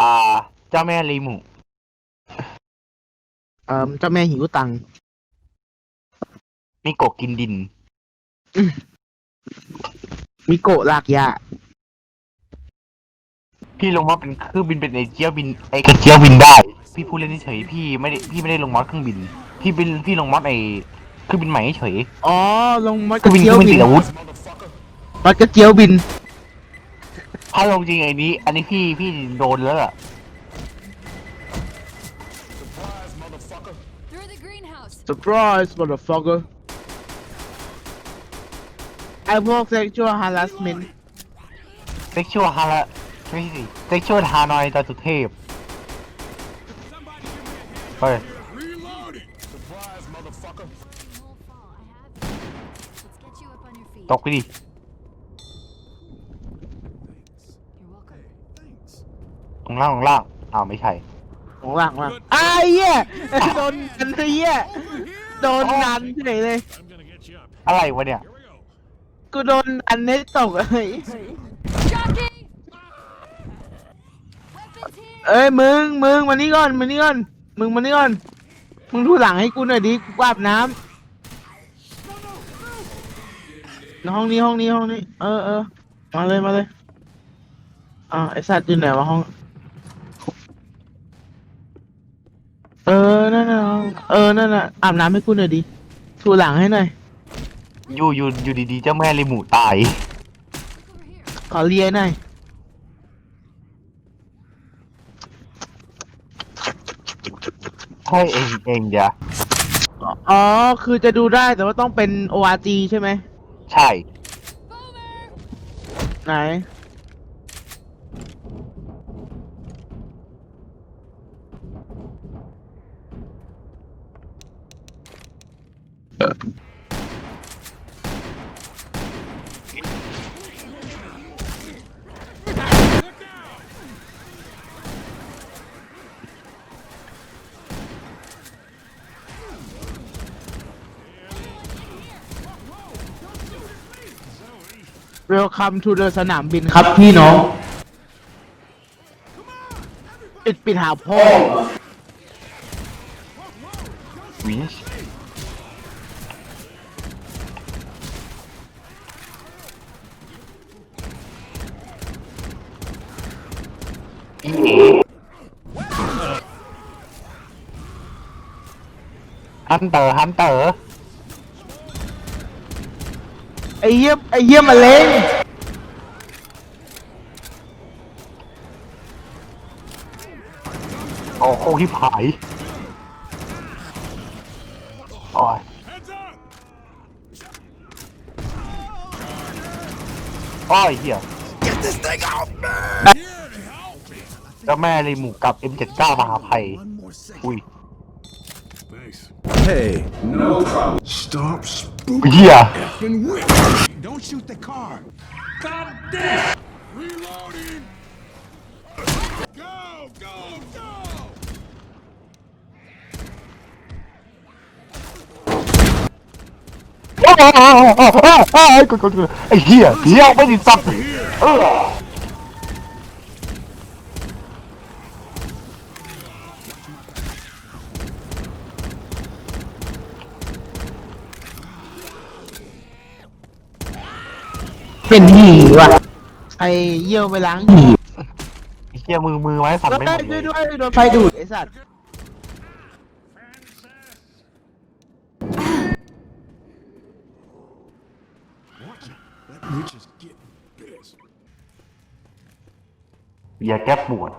อ่า เจ้าแม่ลีหมูเอ่อเจ้าแม่หิวตังค์มิโกะกินดิน มิโกะลากยาพี่ลงมาเป็นเครื่องบินเป็นไอเจียวบินไอกระเจียวบินได้ พี่พูดเล่นเฉยๆพี่ไม่ได้พี่ไม่ได้ลงมอดเครื่องบิน พี่เป็นพี่ลงมอดไอเครื่องบินใหม่เฉยอ๋อลงมัดเคกรื่ระองบินเคเจีรื่ยอวงบินบิตินดอาวุธ มัดกระเจียวบิน ถ้าลงจริงไอ้นี้ อันนี้พี่พี่โดนแล้วล่ะ Through the greenhouse. surprise motherfucker ไอ้พวก sexual harassment เซ็กชวลฮาระไม่ใช่สิเซ็กชวลฮานอยตาสุเทพเฮ้ย Reloading! Surprise, motherfucker! Whole fall. I have. Let's get you up on your feet. ตกไปดิ ลงล่างลงล่างอ้าวไม่ใช่ ของหลังว่ะไอ้เหี้ยโดนกันไอ้เหี้ยโดนนันเฉยเลย I'm gonna get you up. อะไรวะเนี่ย Here we go. กูโดนอันนี้ตกเอ้ย Jockey! Weapons here! เอ้ยมึงมึงมานี่ก่อนมานี่ก่อนมึงมานี่ก่อนมึงดูหลังให้กูหน่อยดิกูอาบน้ำห้องนี้ห้องนี้ห้องนี้ เออเออมาเลยมาเลยอ่าวไอสัตว์อยู่ไหนวะห้อง เออ นั่นน่ะห้องเออ นั่นน่ะ อาบน้ำให้กูหน่อยดิถูหลังให้หน่อย อยู่อยู่อยู่ดีๆเจ้าแม่ลีหมูตาย Over here. ขอเลียหน่อย ให้เองเองเดี๋ยวอ๋อ คือจะดูได้แต่ว่าต้องเป็น ORG ใช่ไหม ใช่ Boomer! ไหน Welcome to the สนามบินครับพี่น้องปิดปิดหาพ่อวิ ฮันเตอร์ฮันเตอร์ไอ้เยี่ยมไอ้เยี่ยมมาเล้งโอ้โหที่ผายโอ้ย Heads up! โอ้ยเหี้ย Get this thing off me! Here to help me. เจ้าแม่เลยหมูกับ M79 มหาภัย One more second. อุ้ย Thanks. Hey, no problem. Stop spooking เหี้ย and wait. Don't shoot the car. God damn! Reloading! Go, go, go! อ้าวอ้าวอ้าวอ้าวอ้าวอ้าวกดกดกดไอ้ เหี้ยเหี้ยไม่ติดสับเออเป็นหีว่ะไอ้เยี่ยวไปล้างหีไอ้เหี้ยมือมือไม้สั่นก็ไม่หได้มดเลด้วยยด้วยโดนไฟดูดไอ้สัตว์ Watch it. Let me just get this. อย่าแก้ปวด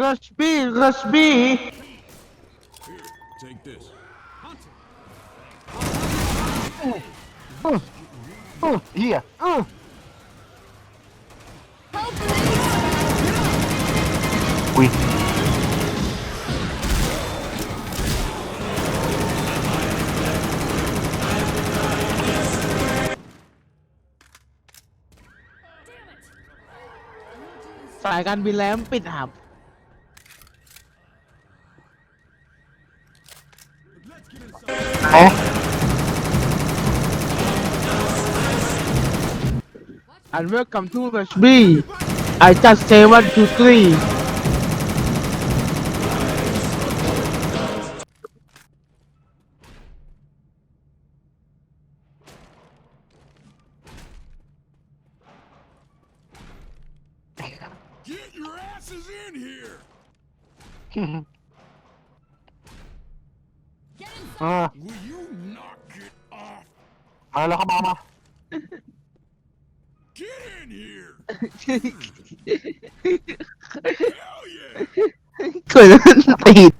รัชบี้รัชบี้ Here, take this. เฮียอุ้ยสายการบินแล้วปิดหับ and welcome to Rush B I just say one two three 'Get your asses in here! เออ Will you knock it off? มาแล้วเข้ามามา Get in here! Hell yeah! เกิดอะไรติด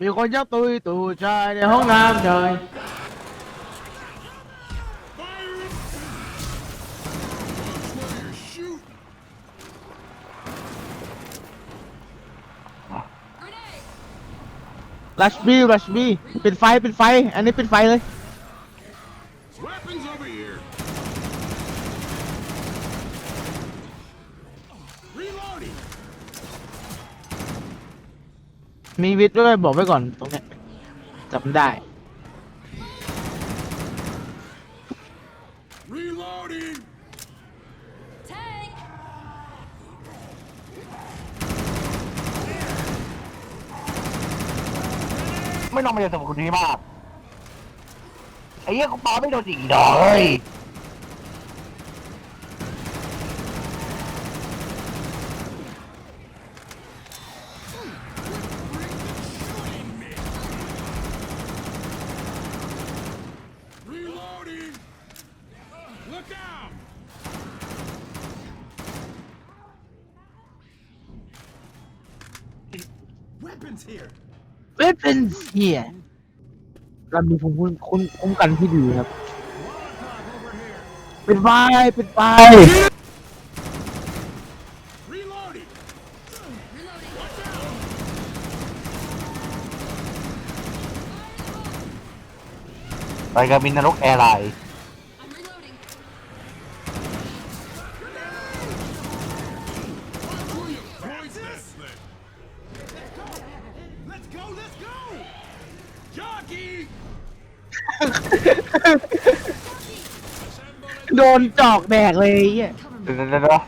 มีคนยักตุยตู่ชายในห้องน้ำชาย Fire it! Watch where you're shooting! Grenade! รัชบีรัชบีเป็นไฟเป็นไฟ อันนี้เป็นไฟเลย Weapons over here! Reloading! มีวิทย์ด้วยบอกไว้ก่อนตรงเนี้ยจำได้ Reloading! Tank! ไม่ลองมาเจอสมุนนี้มากไอ้เหี้ยกูปาไม่โดนอีกดอกเลย Reloading! Look out! Weapons here! เว็บเป็นเสียเรามีภูมิคุ้มคุ้มคุ้มกันที่ดีครับ เป็นไฟเป็นไฟไปกับบินนรกแอร์ไลน์ โดนจอกแดกเลยไอ้เหี้ยเดี๋ยวเดี๋ยวเดี๋ยว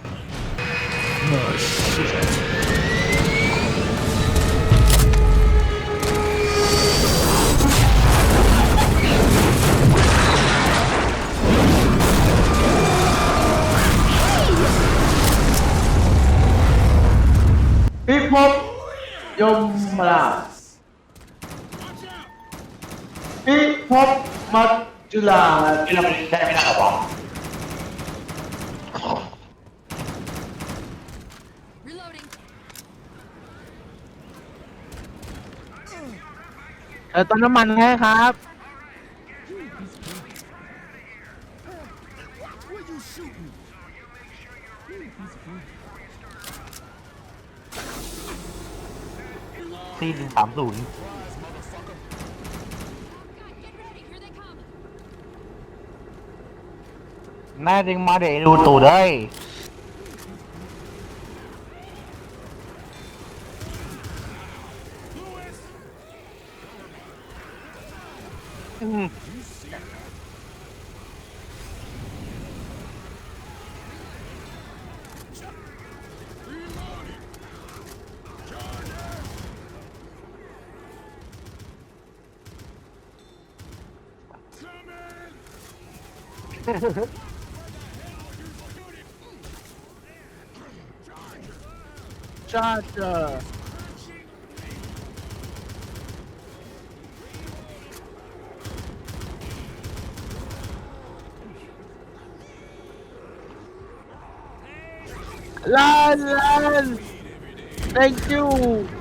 พิภพยมราช Watch out! พิภพมัจ จุราชที่เราไม่ได้ไม่ได้หรอ Reloading. เออต้นน้ำมันให้ครับ Where you shooting? ซีหนึ่งสามศูนย์ แน่จริงมาเดี๋ยวดูตูดเลยอืม ชาเจอร์ลันลัน thank you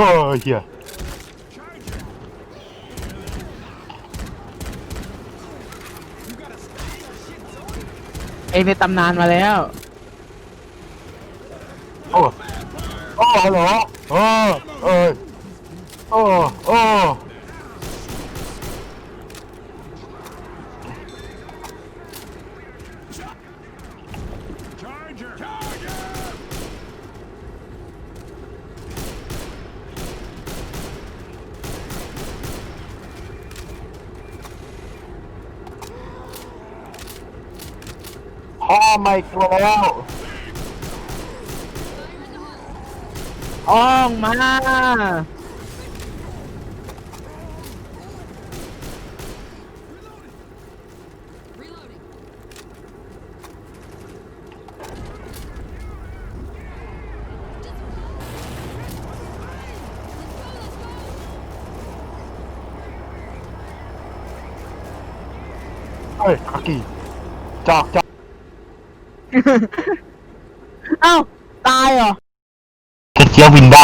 โอ้ยเฮียเองในตำนานมาแล้ว โอ้โอ้ฮัลโหลโอ้เอ้ยโอ้โอ้ พ่อไม่กลัวแล้วอ้องมา Reloading. Let's go, let's go. เฮ้ยอากิจอกจอก เอ้า ตายเหรอกระเจียวบินได้